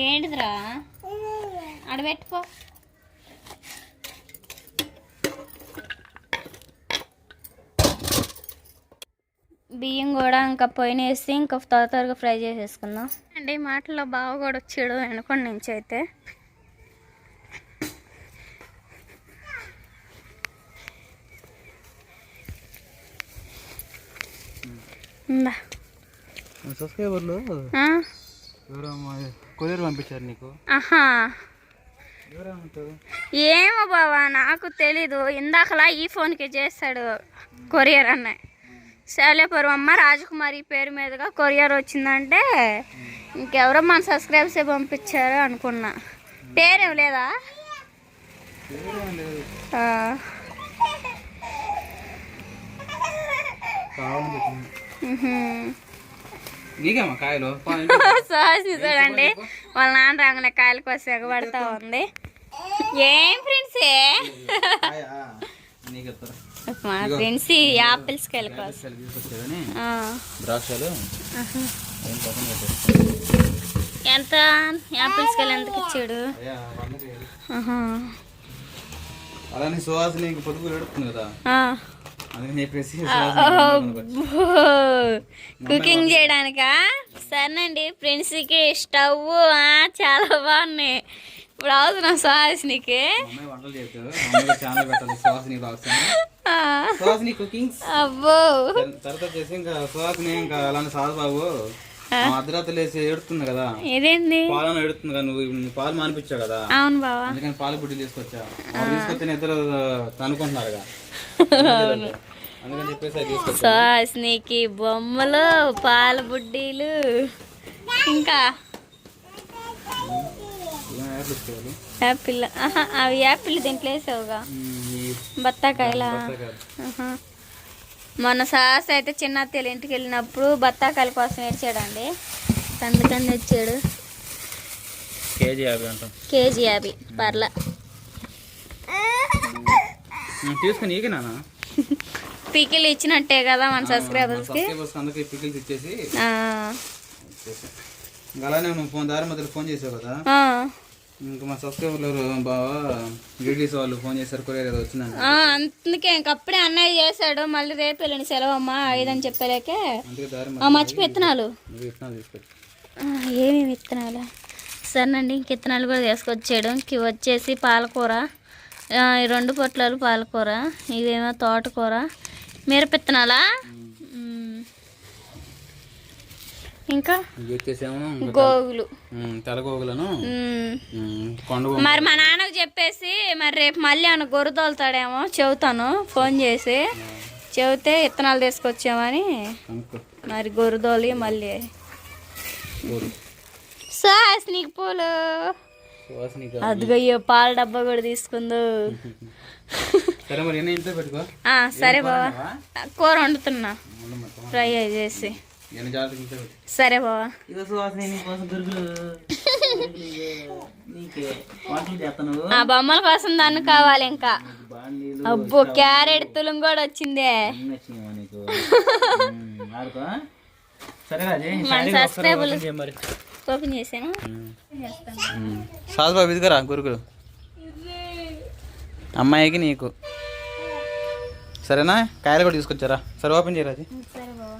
ఏంటిదిరా? అడబెట్టుకో బియ్యం కూడా ఇంకా పొయ్యిన వేసి ఇంకా త్వర త్వరగా ఫ్రై చేసేసుకుందాం. అండి మాటల్లో బావ కూడా వచ్చాడు వెనుకొని నుంచి అయితే. ఉందా? సబ్స్క్రైబర్లు? కొరియర్ పంపించారు నీకు? ఆహా. ఏమో బావా నాకు తెలీదు. ఇందాకలా ఈ ఫోన్కి చేస్తాడు కొరియర్ అన్న శాలేపురం అమ్మ రాజకుమారి పేరు మీదుగా కొరియర్ వచ్చిందంటే ఇంకెవరో మన సబ్స్క్రైబర్సే పంపించారు అనుకున్నా. పేరేం లేదా. కాయలు? సుహాసిని చూడండి వాళ్ళ నాన్న రాగానే కాయల కోసం ఎగబడతా ఉంది. ఏం ఫ్రెండ్స్ మా ఫ్రెండ్స్ యాపిల్స్ కాయల కోసం. ద్రాక్షలు ఎంత? యాపిల్స్ కాయలు ఎంతకి ఇచ్చాడు. అలానే సుహాసిని ఇంక పొదుపు కదా. కుకింగ్ చేయడానికా? సరేనండి ఫ్రెండ్స్కి స్టవ్ చాలా బాగున్నాయి. ఇప్పుడు అవసరం సుహాసిని కుకింగ్స్. అబ్బో. తర్వాత చేసి ఇంకా సుహాసిని ఇంకా అలానే సాధు బాబు. అర్ధరాత్రి లేచి ఏడుతుంది కదా? పాలను ఏడుతుంది కదా నువ్వు పాలు మానిపించావు కదా? అవును బావా. అందుకని పాలు బుడ్డి తీసుకొచ్చా? తీసుకొచ్చిన ఇద్దరు అందుకని చెప్పేసి సుహాసినికి బొమ్మలు పాల బుడ్డీలు ఇంకా? యాపిల్ అవి యాపిల్ దీంట్లో వేసావుగా. బత్తాకాయలా? మొన్న సాస్ అయితే చిన్న అత్తయ్య ఇంటికి వెళ్ళినప్పుడు బత్తాకాయల కోసం ఏడ్చాడండి. అందుకని తెచ్చాడు కేజీ యాభై అంటాం. కేజీ యాభై పర్ల. తీసుకుని పికిల్ ఇచ్చినట్టే కదా మన సబ్స్క్రైబర్స్ అందరికి పికిల్స్ ఇచ్చేసి. అలానే నువ్వు ఫోన్ దారి మధ్యలో ఫోన్ చేసావు కదా? ఆ, ఇంకా మా సబ్స్క్రైబర్లు బావా? డీటీసీ వాళ్ళు ఫోన్ చేశారు కొరియర్ ఏదో వచ్చిందండి అందుకే ఇంకప్పుడే అన్నయ్య చేశాడు మళ్ళీ రేపు వెళ్ళండి సెలవు అమ్మా ఐదని చెప్పలేకే. మర్చిపోయి విత్తనాలు. ఏమేమి విత్తనాలు? సరేనండి ఇంక విత్తనాలు కూడా తీసుకొచ్చాడు. ఇంక వచ్చేసి పాలకూర రెండు పొట్లాలు పాలకూర ఇవేమో తోటకూర. మిరపిత్తనాలా మ్. ఇంకా? గోగులు. కొండ మరి మా నాన్నకు చెప్పేసి మరి రేపు మళ్ళీ ఏమన్నా గొర్రె తోలుతాడేమో చెబుతాను. ఫోన్ చేసి చెబితే విత్తనాలు తీసుకొచ్చామని మరి గొర్రె తోలి మళ్ళీ. కోరు. సాస్ నీకు పూలు. సువాసన ఇక. అదిగో ఈ పాల డబ్బా కూడా తీసుకుందు. సరే బావా. కూర వండుతున్నా. ఫ్రై చేసి. సరే బావా. ఇదో సువాసన నీకోసం గురుగులు నీకే. వంటలు చేస్తాను. ఆ బొమ్మల కోసం దాన్ని కావాలి ఇంకా. అబ్బో క్యారెట్ తులం కూడా వచ్చిందే. ఓపెన్ చేసాను సాధు బాబు ఇదిగరా గురుగులు. అమ్మాయికి నీకు. సరేనా? కాయలు కూడా తీసుకొచ్చారా? సరే ఓపెన్ చేయరాజీ సరే బావా.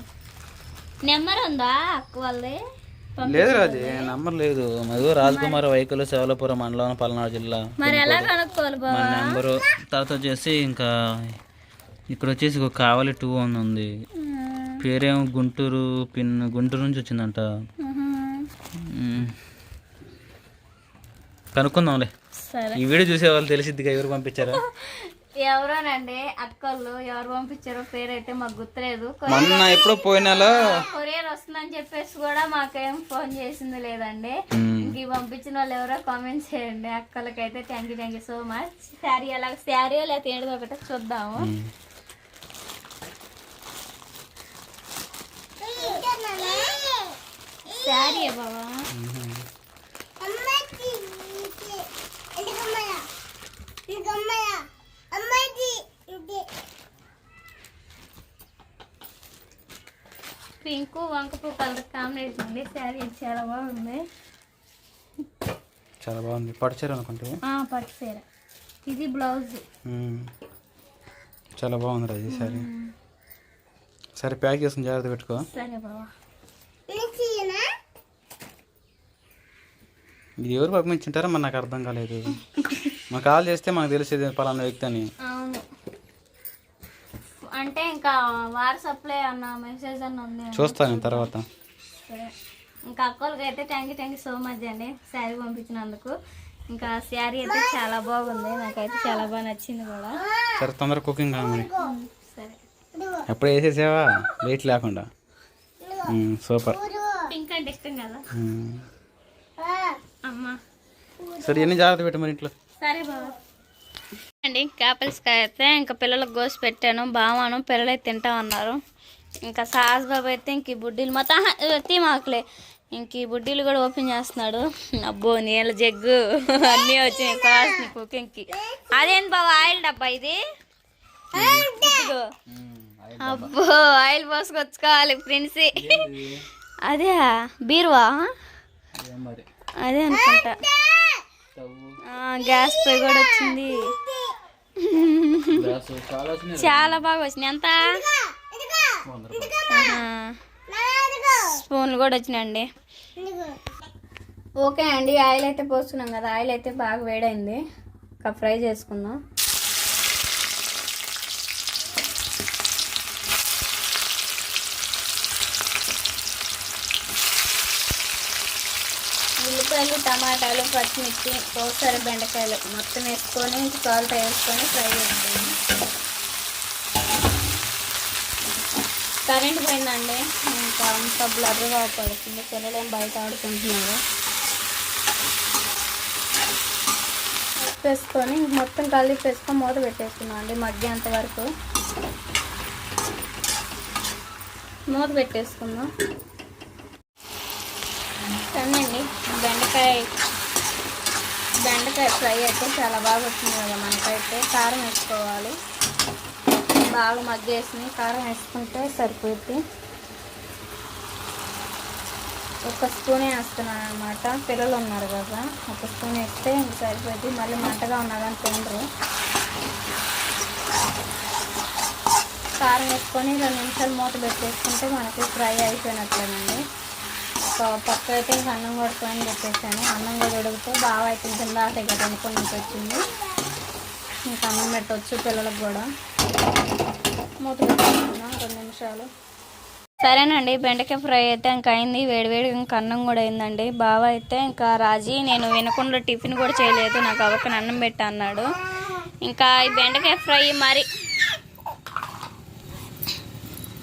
నెంబర్ ఉందా అక్క వాళ్ళది? లేదు రాజీ నంబర్ లేదు. మధు రాజకుమార్ వైకులు శివలపురం మండలం పల్నాడు జిల్లా. మరి ఎలా కనుక్కోవాలి మన నెంబరు తర్వాత వచ్చేసి ఇంకా ఇక్కడ వచ్చేసి ఒక కావాలి టూ అని ఉంది. పేరేమో గుంటూరు పిన్ గుంటూరు నుంచి వచ్చిందంట. కనుక్కుందాంలే. సరే. ఈ వీడియో చూసే వాళ్ళు తెలిసిద్దిగా ఎవరు పంపించారా? ఎవరోనండి? అక్కళ్ళు ఎవరు పంపించారో పేరు అయితే మాకు గుర్తులేదు. మొన్న ఎప్పుడో కొరియర్ వస్తుందని చెప్పేసి కూడా మాకేం ఫోన్ చేసింది లేదండి. ఇంక పంపించిన వాళ్ళు ఎవరో కామెంట్ చేయండి. అక్కలకైతే thank you thank you so much sari ఎలా శారీ లేకపోతే ఏదో ఒకటి చూద్దాము. శారీ బాబా వంకపు కలర్ కాంబినేషన్ ఉంది. శారీ చాలా బాగుంది. చాలా బాగుంది. పట్టుచీర అనుకుంటే? పట్టు చీర. ఇది బ్లౌజ్. చాలా బాగుంది రా ఈ సారీ సరే ప్యాక్ చేసుకుని జాగ్రత్త పెట్టుకో. ఇది ఎవరు పంపించుంటారో మరి నాకు అర్థం కాలేదు. మాకు కాల్ చేస్తే మాకు తెలిసేది పలానా వ్యక్తి అని. ఇంకా వాట్సాప్లో అన్న మెసేజ్ అన్న ఉంది చూస్తాను తర్వాత. ఇంకా అక్కలకి అయితే thank you thank you so much అండి శారీ పంపించినందుకు. ఇంకా శారీ అయితే చాలా బాగుంది నాకైతే చాలా బాగా నచ్చింది కూడా. సరే తొందరగా కుకింగ్ కావాలి సరే. ఎప్పుడు వేసేసావా? లేట్ లేకుండా. సూపర్. పింక్ అంటే ఇష్టం కదా. అమ్మా. సరే ఎన్ని జాగ్రత్త పెట్టు మరి ఇంట్లో? సరే బాబా అండి కాపల్స్కాయ అయితే ఇంకా పిల్లలకు గోసి పెట్టాను బావాను పిల్లలు అయితే తింటా ఉన్నారు. ఇంకా సాస్ బాబు అయితే ఇంక ఈ బుడ్డీలు మొత్తం తీమాకులే ఇంక ఈ బుడ్డీలు కూడా ఓపెన్ చేస్తున్నాడు. అబ్బో నీళ్ళ జగ్గు. అన్నీ వచ్చినాయి కావాల్సిన కుకింగ్కి. అదేంటి బాబా ఆయిల్ డబ్బా ఇది. అబ్బో ఆయిల్ పోసుకొచ్చుకోవాలి ఫ్రెండ్స్. అదే బీరువా? అదే అనుకుంటా. ఆ, గ్యాస్ పొయ్యి కూడా వచ్చింది. చాలా బాగా వచ్చినాయి. ఎంత. ఆహా. స్పూన్లు కూడా వచ్చినాయండి. ఓకే అండి ఆయిల్ అయితే పోస్తున్నాం కదా ఆయిల్ అయితే బాగా వేడైంది. ఇంకా ఫ్రై చేసుకుందాం. ఉల్లిపాయలు టమాటాలు పచ్చిమిర్చి ఒకసారి బెండకాయలు మొత్తం వేసుకొని సాల్ట్ వేసుకొని ఫ్రై చేసుకుందాం కరెంట్ పోయిందండి. ఇంకా అంత బ్లర్గా పడుతుంది. పిల్లలు ఏం బయట ఆడుకుంటున్నారు. వేసుకొని మొత్తం కలిపేసుకొని మూత పెట్టేసుకున్నాం అండి మధ్యాహ్నం వరకు. మూత పెట్టేసుకుందాం. కనండి బెండకాయ బెండకాయ ఫ్రై అయితే చాలా బాగా వచ్చింది కదా మనకైతే. కారం వేసుకోవాలి. బాగా మగ్గేసి కారం వేసుకుంటే సరిపోద్ది. ఒక స్పూనే వేస్తున్నాను అనమాట పిల్లలు ఉన్నారు కదా. ఒక స్పూన్ వేస్తే ఇంక సరిపోద్ది. మళ్ళీ మంటగా ఉన్నదని తినరు. కారం వేసుకొని రెండు నిమిషాలు మూత పెట్టేసుకుంటే మనకి ఫ్రై అయిపోయినట్లేనండి. ఒక పక్క అయితే అన్నం కొడుకొని చెప్పేసాను అన్నం కూడా ఉడికితే బాగా అయితే కింద దగ్గర అనుకుని వచ్చింది ఇంకా అన్నం పెట్టవచ్చు పిల్లలకు కూడా. మూత పెట్టుకుంటున్నాం రెండు నిమిషాలు. సరేనండి బెండకాయ ఫ్రై అయితే ఇంకా అయింది. వేడివేడి ఇంకా అన్నం కూడా అయిందండి. బావ అయితే ఇంకా రాజీ నేను వినకుండా టిఫిన్ కూడా చేయలేదు. నాకు అవకని అన్నం పెట్టా అన్నాడు. ఇంకా ఈ బెండకాయ ఫ్రై మరి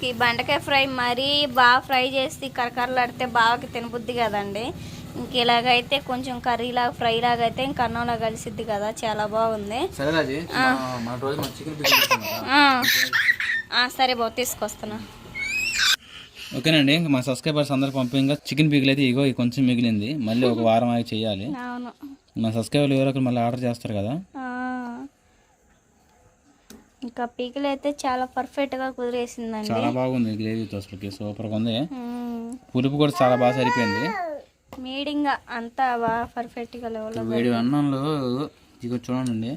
ఈ బెండకాయ ఫ్రై మరీ బాగా ఫ్రై చేసి కరకరలాడితే బాగా తినబుద్ది కదండి. ఇంక ఇలాగైతే కొంచెం కర్రీలాగా ఫ్రై లాగా అయితే ఇంక అన్నంలా కలిసిద్ది కదా చాలా బాగుంది. సరే బాబు తీసుకొస్తున్నా. ఓకేనండి ఇంకా మా సబ్స్క్రైబర్స్ అందరు పంపింగా చికెన్ పీకులు అయితే ఇగో ఇది కొంచెం మిగిలింది మళ్ళీ ఒక వారం ఆగి చేయాలి. అవును. మా సబ్స్క్రైబర్లు ఎవరో ఒకరు మళ్ళీ ఆర్డర్ చేస్తారు కదా. ఇంకా పీకలు అయితే చాలా పర్ఫెక్ట్గా కుదిరేసిందండి. చాలా బాగుంది గ్రేవీతో అసలుకి సూపర్గా ఉంది. మ్మ్. పులుపు కూడా చాలా బాగా సరిపోయింది. మీడియంగా అంతా బాగా పర్ఫెక్ట్గా లెవెల్లో వేడి అన్నంలో ఇక చూడండి.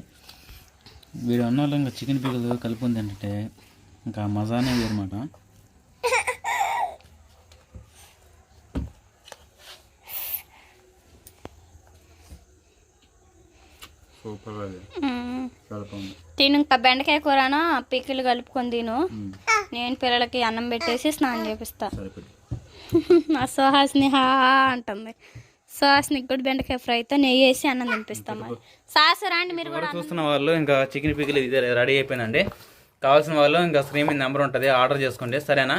వేడి అన్నంలో ఇంకా చికెన్ పీకలు కలుపుకుంది ఏంటంటే ఇంకా మజానే అనమాట సూపర్ తిను ఇంకా బెండకాయ కూరను? పీకిలు కలుపుకొని తిను. నేను పిల్లలకి అన్నం పెట్టేసి స్నానం చేపిస్తా. మా సుహాస్ని హా అంటుంది. సుహాస్నికి కూడా బెండకాయ ఫ్రైతో నెయ్యి వేసి అన్నం తినిపిస్తాం మరి. సాస్ రండి మీరు కూడా చూస్తున్న వాళ్ళు ఇంకా చికెన్ పీకిలు ఇది రెడీ అయిపోయిందండి కావాల్సిన వాళ్ళు ఇంకా స్క్రీన్ మీద నెంబర్ ఉంటుంది ఆర్డర్ చేసుకోండి. సరేనా?